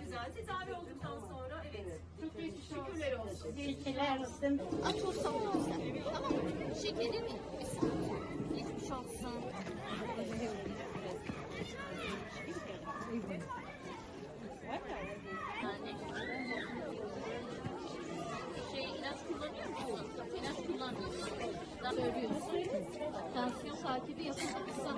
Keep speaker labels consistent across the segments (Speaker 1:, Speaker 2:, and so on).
Speaker 1: Güzel tedavi olduktan sonra evet. Çok geçmiş şükürler olsun.
Speaker 2: Teşekkürler olsun.
Speaker 3: Aç olsam. Tamam? Şekeri mi? Tansiyon takibi yapılmışsa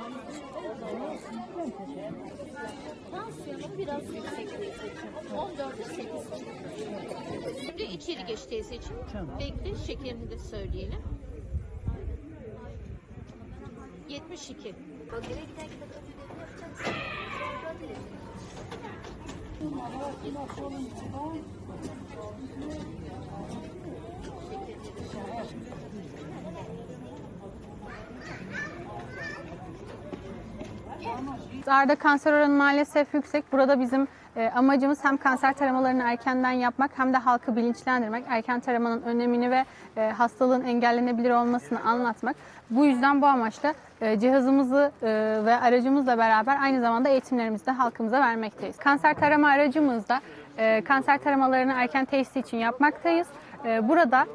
Speaker 3: Tansiyonu biraz yüksek teyzeciğim. 14'e 8 Şimdi içeri geç teyzeciğim. Bekle şekerini de söyleyelim. 72.
Speaker 4: Arda kanser oranı maalesef yüksek. Burada bizim e, amacımız hem kanser taramalarını erkenden yapmak hem de halkı bilinçlendirmek. Erken taramanın önemini ve e, hastalığın engellenebilir olmasını anlatmak. Bu yüzden bu amaçla e, cihazımızı ve aracımızla beraber aynı zamanda eğitimlerimizi de halkımıza vermekteyiz. Kanser tarama aracımızda kanser taramalarını erken teşhis için yapmaktayız. Burada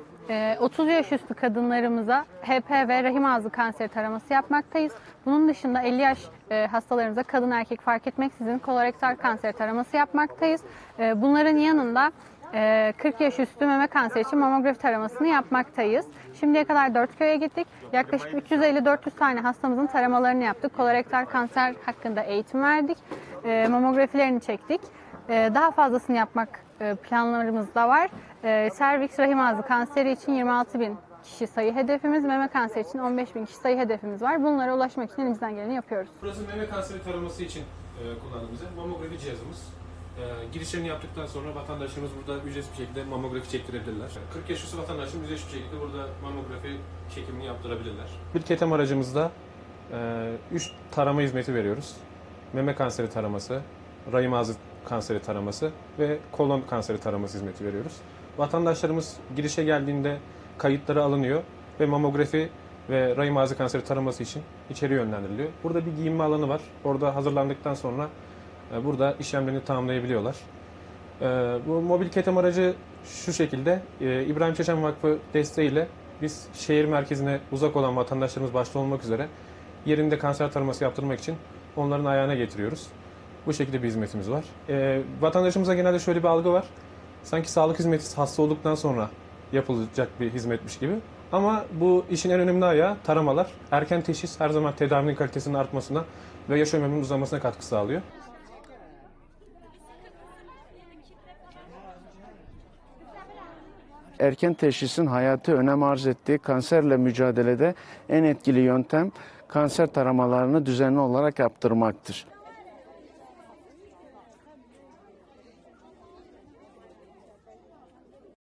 Speaker 4: 30 yaş üstü kadınlarımıza HP ve rahim ağzı kanseri taraması yapmaktayız. Bunun dışında 50 yaş e, hastalarımıza kadın erkek fark etmeksizin kolorektal kanser taraması yapmaktayız. Ee, Bunların yanında e, 40 yaş üstü meme kanseri için mamografi taramasını yapmaktayız. Şimdiye kadar 4 köye gittik. Yaklaşık 350-400 tane hastamızın taramalarını yaptık. Kolorektal kanser hakkında eğitim verdik. E, Mamografilerini çektik. Ee, Daha fazlasını yapmak e, planlarımız da var. Serviks rahim ağzı kanseri için 26 bin kişi sayı hedefimiz, meme kanseri için 15 bin kişi sayı hedefimiz var. Bunlara ulaşmak için elimizden geleni yapıyoruz.
Speaker 5: Burası meme kanseri taraması için e, kullandığımız mamografi cihazımız. E, girişlerini yaptıktan sonra vatandaşlarımız burada ücretsiz bir şekilde mamografi çektirebilirler. 40 yaş üstü vatandaşlarımız ücretsiz bir şekilde burada mamografi çekimini yaptırabilirler. Bir ketem aracımızda 3 tarama hizmeti veriyoruz. Meme kanseri taraması, rahim ağzı kanseri taraması ve kolon kanseri taraması hizmeti veriyoruz. Vatandaşlarımız girişe geldiğinde kayıtları alınıyor ve mamografi ve rahim ağzı kanseri taraması için içeri yönlendiriliyor. Burada bir giyinme alanı var. Orada hazırlandıktan sonra e, burada işlemlerini tamamlayabiliyorlar. E, Bu mobil ketem aracı şu şekilde e, İbrahim Çeşen Vakfı desteğiyle biz şehir merkezine uzak olan vatandaşlarımız başta olmak üzere yerinde kanser taraması yaptırmak için onların ayağına getiriyoruz. Bu şekilde bir hizmetimiz var. E, vatandaşımıza genelde şöyle bir algı var. Sanki sağlık hizmeti hasta olduktan sonra yapılacak bir hizmetmiş gibi. Ama bu işin en önemli ayağı taramalar. Erken teşhis her zaman tedavinin kalitesinin artmasına ve yaş ömrünün uzamasına katkı sağlıyor.
Speaker 6: erken teşhisin hayati önem arz ettiği kanserle mücadelede en etkili yöntem kanser taramalarını düzenli olarak yaptırmaktır.